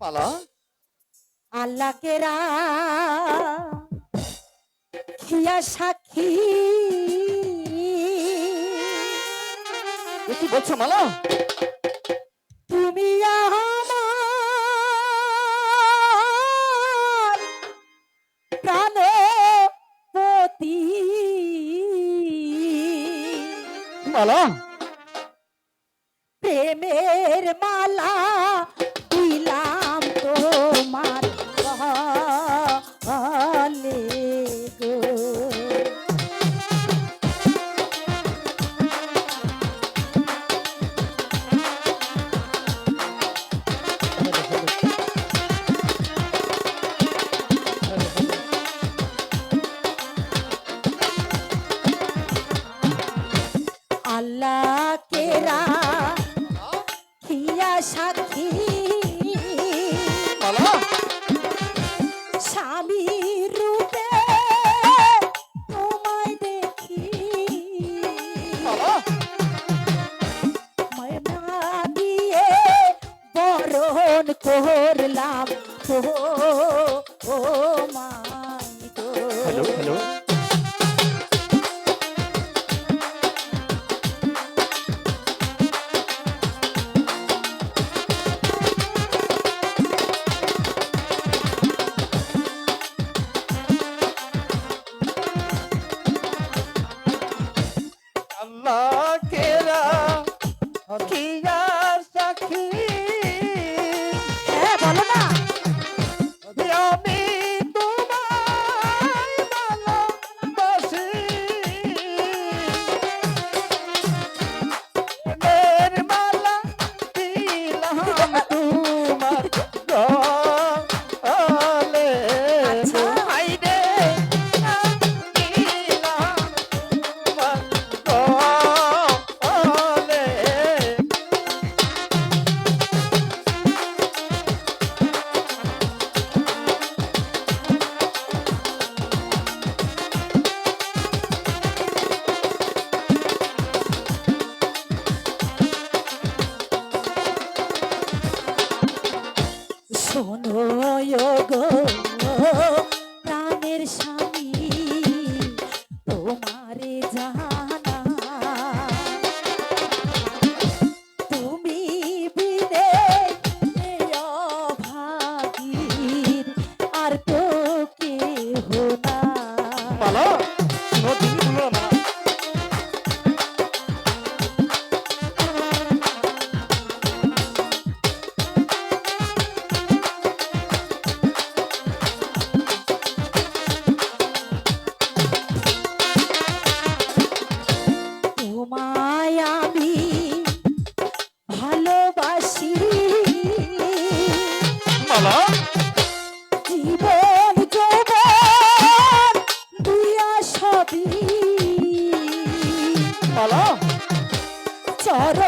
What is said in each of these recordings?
পালা। আল্লাহ কেরা খিয়া সাক্ষী কি বলছো মালা? তুমি মালা? প্রেমের মালা হ্যালো Okay. চর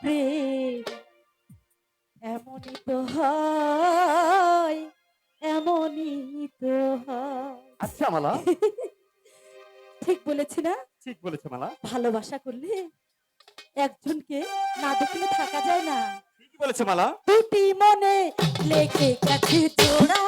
প্রেম এমনই তো হয় এমনই তো হয়। আচ্ছা মালা। ঠিক বলেছি না? ঠিক বলেছে মালা। ভালোবাসা করলে একজনকে না দেখলে থাকা যায় না। ঠিকই বলেছে মালা। দুটি মনে লেগে গেছে জোড়া।